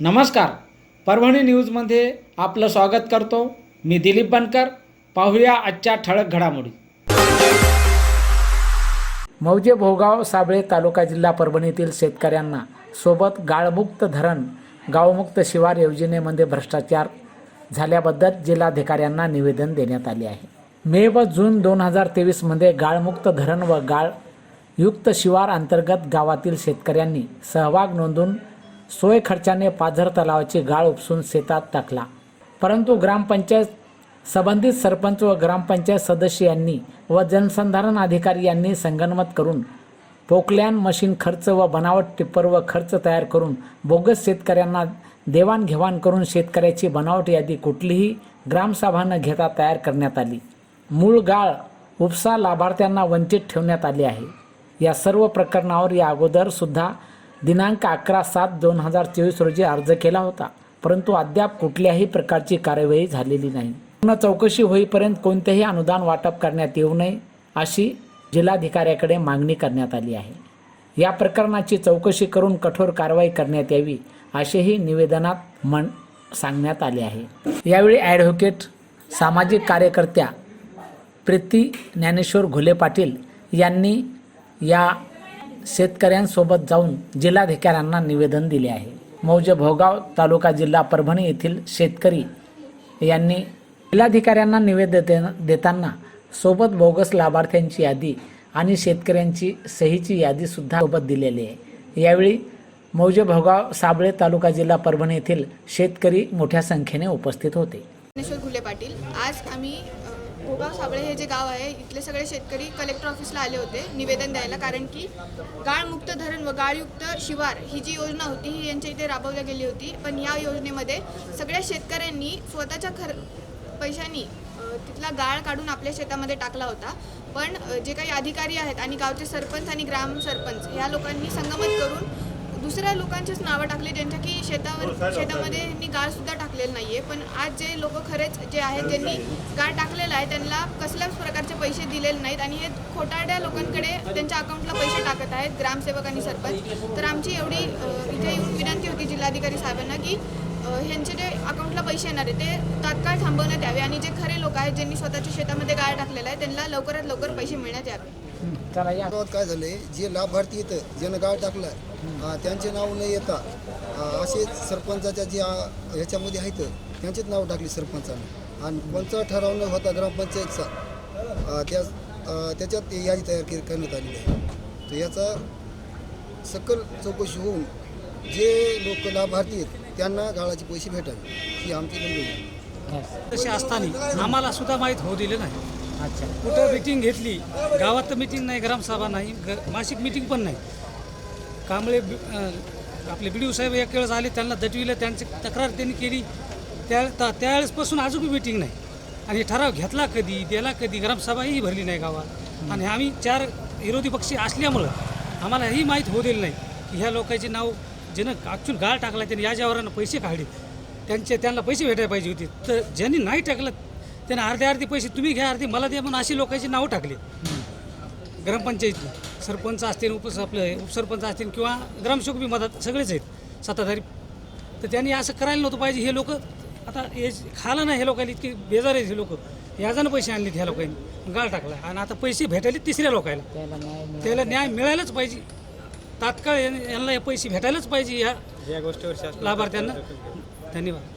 नमस्कार. परभणी न्यूजमध्ये आपलं स्वागत करतो. मी दिलीप बनकर. पाहूया आजच्या ठळक घडामोडी. मौजे भोगाव साबळे तालुका जिल्हा परभणीतील शेतकऱ्यांना सोबत गाळमुक्त धरण गावमुक्त शिवार योजनेमध्ये भ्रष्टाचार झाल्याबद्दल जिल्हाधिकाऱ्यांना निवेदन देण्यात आले आहे. मे व जून दोन हजार तेवीसमध्ये गाळमुक्त धरण व गाळयुक्त शिवार अंतर्गत गावातील शेतकऱ्यांनी सहभाग नोंदवून सोय खर्चाने पाझर तलावाची गाळ उपसून शेतात टाकला. परंतु ग्रामपंचायत संबंधित सरपंच व ग्रामपंचायत सदस्य यांनी व जलसंधारण अधिकारी यांनी संगनमत करून पोकलॅन मशीन खर्च व बनावट टिप्पर व खर्च तयार करून बोगस शेतकऱ्यांना देवाणघेवाण करून शेतकऱ्याची बनावट यादी कुठलीही ग्रामसभा न घेता तयार करण्यात आली. मूळ गाळ उपसा लाभार्थ्यांना वंचित ठेवण्यात आली आहे. या सर्व प्रकरणावर या अगोदरसुद्धा दिनांक अकरा सात दोन हजार चोवीस रोजी अर्ज केला होता परंतु अद्याप कुठल्याही प्रकारची कार्यवाही झालेली नाही. पूर्ण चौकशी होईपर्यंत कोणतेही अनुदान वाटप करण्यात येऊ नये अशी जिल्हाधिकाऱ्याकडे मागणी करण्यात आली आहे. या प्रकरणाची चौकशी करून कठोर कारवाई करण्यात यावी असेही निवेदनात म्हण सांगण्यात आले आहे. यावेळी ॲडव्होकेट सामाजिक कार्यकर्त्या प्रीती ज्ञानेश्वर घुले पाटील यांनी या शेतकऱ्यांसोबत जाऊन जिल्हाधिकाऱ्यांना निवेदन दिले आहे. मौजे भोगाव तालुका जिल्हा परभणी येथील शेतकरी यांनी जिल्हाधिकाऱ्यांना निवेदन देताना सोबत बोगस लाभार्थ्यांची यादी आणि शेतकऱ्यांची सहीची यादीसुद्धा सोबत दिलेली आहे. यावेळी मौजे भोगाव साबळे तालुका जिल्हा परभणी येथील शेतकरी मोठ्या संख्येने उपस्थित होते. ज्ञानेश्वर घुले पाटील आज आम्ही भोगाव साबळे हे जे गाव आहे इथले सगळे शेतकरी कलेक्टर ऑफिसला आले होते निवेदन द्यायला. कारण की गाळमुक्त धरण व गाळयुक्त शिवार ही जी योजना होती ही यांच्या इथे राबवली गेली होती. पण या योजनेमध्ये सगळ्या शेतकऱ्यांनी स्वतःच्या खर पैशांनी तिथला गाळ काढून आपल्या शेतामध्ये टाकला होता. पण जे काही अधिकारी आहेत आणि गावचे सरपंच आणि ग्राम सरपंच ह्या लोकांनी संगमत करून दुसऱ्या लोकांचीच नावं टाकली ज्यांच्या की शेतावर शेतामध्ये यांनी गाळ सुद्धा टाकलेलं नाहीये. पण आज जे लोक खरेच जे आहेत ज्यांनी गाळ टाकलेला आहे त्यांना कसल्याच प्रकारचे पैसे दिलेले नाहीत. आणि हे खोटारड्या लोकांकडे त्यांच्या अकाउंटला पैसे टाकत आहेत ग्रामसेवक आणि सरपंच. तर आमची एवढी इथे येऊन विनंती होती जिल्हाधिकारी साहेबांना की ह्यांचे जे अकाउंटला पैसे येणार आहे ते तात्काळ थांबवण्यात यावे. आणि जे खरे लोक आहेत ज्यांनी स्वतःच्या शेतामध्ये गाळ टाकलेला आहे त्यांना लवकरात लवकर पैसे मिळण्यात यावे. चला या. गावात काय झालंय जे लाभार्थी येतं ज्यानं गाळ टाकलाय त्यांचे नाव न येता अं, असे सरपंचाच्या जे अं, ह्याच्यामध्ये आहेत त्यांचेच नाव टाकली सरपंचानं. आणि कोणचा ठराव न होता ग्रामपंचायतचा अं, त्या अं, त्याच्यात ती यादी तयार के- करण्यात आलेली आहे. तर याचा सकल चौकशी होऊन जे लोक लाभार्थी आहेत त्यांना गाळाचे पैसे भेटावे ही आमची बंधू आहे. तसे असताना आम्हाला सुद्धा माहीत होऊ दिले नाही. अच्छा. कुठं मिटिंग घेतली गावात तर मिटिंग नाही ग्रामसभा नाही ग मासिक मिटिंग पण नाही. कांबळे बि- अं, आपले बी साहेब एक वेळेस आले त्यांना दटविलं त्यांची तक्रार त्यांनी केली. त्या त्या- त्यावेळेसपासून अजून मिटिंग नाही. आणि ठराव घेतला कधी दिला कधी ग्रामसभाही भरली नाही गावात. आणि आम्ही चार विरोधी पक्षी असल्यामुळं आम्हाला ही माहीत होऊ दिलं नाही की ह्या लोकांचे नाव ज्यानं ॲक्च्युअल गाळ टाकला त्यांनी या जवारानं पैसे काढले. त्यांचे त्यांना पैसे भेटायला पाहिजे होते. तर ज्यांनी नाही टाकलं त्यांना अर्धे अर्धे पैसे तुम्ही घ्या अर्धे मला द्या म्हणून अशी लोकांची नावं टाकली. ग्रामपंचायतला सरपंच असतील उपस आपले उपसरपंच असतील किंवा ग्रामसेवक बी मदत सगळेच आहेत सत्ताधारी. तर त्यांनी असं करायला नव्हतं पाहिजे. हे लोक आता हे खाला ना हे लोकांनी इतके बेजार आहेत हे लोक. याजानं पैसे आणलेत ह्या लोकांनी. गाळ टाकला. आणि आता पैसे भेटायले तिसऱ्या लोकांना त्याला न्याय मिळायलाच पाहिजे. तात्काळ यांना हे पैसे भेटायलाच पाहिजे या लाभार्थ्यांना. धन्यवाद.